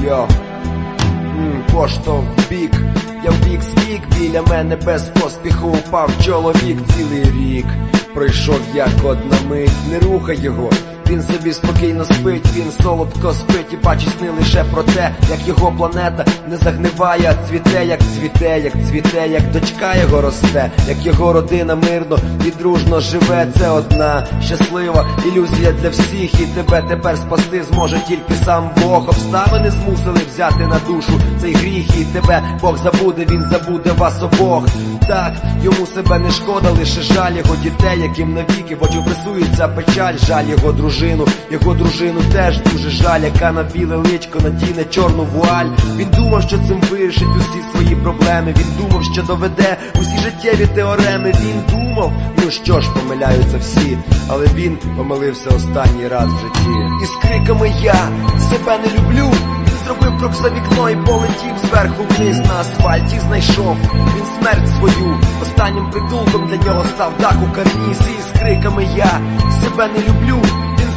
Jo, mm, po big Я в бік свік, біля мене без поспіху упав чоловік цілий рік. Пройшов як одна мить, не рухай його. Він собі спокійно спить, він солодко спить і бачить сни лише про те, як його планета не загниває, а цвіте, як цвіте, як цвіте, як дочка його росте, як його родина мирно і дружно живе. Це одна щаслива ілюзія для всіх, і тебе тепер спасти зможе тільки сам Бог. Обставини змусили взяти на душу цей гріх, і тебе Бог забуде, він забуде вас обох. Так, йому себе не шкода, лише жаль його дітей, яким навіки в очі печаль, жаль його дружину, його дружину теж дуже жаль, яка на біле личко надіне чорну вуаль. Він думав, що цим вирішить усі свої проблеми. Він думав, що доведе усі життєві теореми. Він думав, ну що ж, помиляються всі, але він помилився останній раз в житті. І з криками я себе не люблю. Зробив крок за вікно і полетів зверху вниз на асфальті. Знайшов він смерть свою. Останнім притулком для нього став дах у карнісі. З криками я себе не люблю.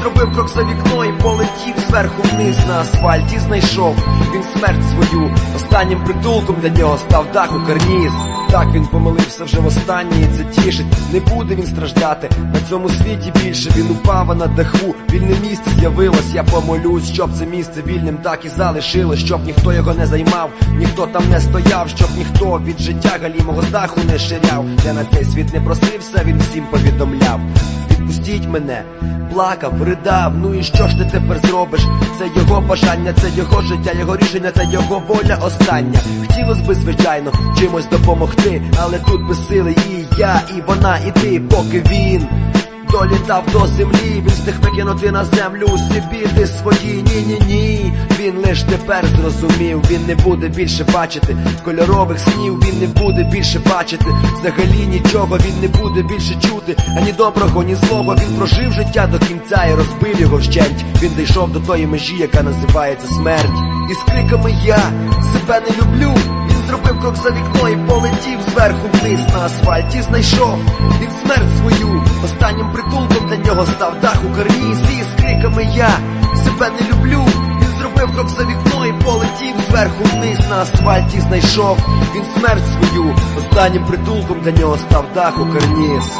Зробив крок за вікно і полетів зверху вниз на асфальті. Знайшов він смерть свою. Останнім притулком для нього став дах у карніз. Так він помилився вже востаннє і це тішить. Не буде він страждати на цьому світі більше. Він упав на даху, вільне місце з'явилось. Я помолюсь, щоб це місце вільним так і залишилось, щоб ніхто його не займав, ніхто там не стояв, щоб ніхто від життя галімого з даху не ширяв. Я на цей світ не просився, він всім повідомляв. Відпустіть мене, плакав, ридав. Ну і що ж ти тепер зробиш? Це його бажання, це його життя, його рішення, це його воля остання. Хотілося би, звичайно, чимось допомогти, але тут без сили і я, і вона, і ти, поки він. Долітав до землі, він встиг накинути на землю усі біди свої, ні-ні-ні. Він лиш тепер зрозумів, він не буде більше бачити кольорових снів, він не буде більше бачити взагалі нічого, він не буде більше чути ані доброго, ні злого. Він прожив життя до кінця і розбив його вщент. Він дійшов до тої межі, яка називається смерть. І з криками я себе не люблю. Він зробив крок за вікно і полетів зверху вниз на асфальті. Знайшов він смерть свою. Останнім притулком для нього став дах у карнізі. З криками я себе не люблю. Він зробив крок за вікно і полетів зверху вниз на асфальті. Знайшов він смерть свою. Останнім притулком для нього став дах у карніз.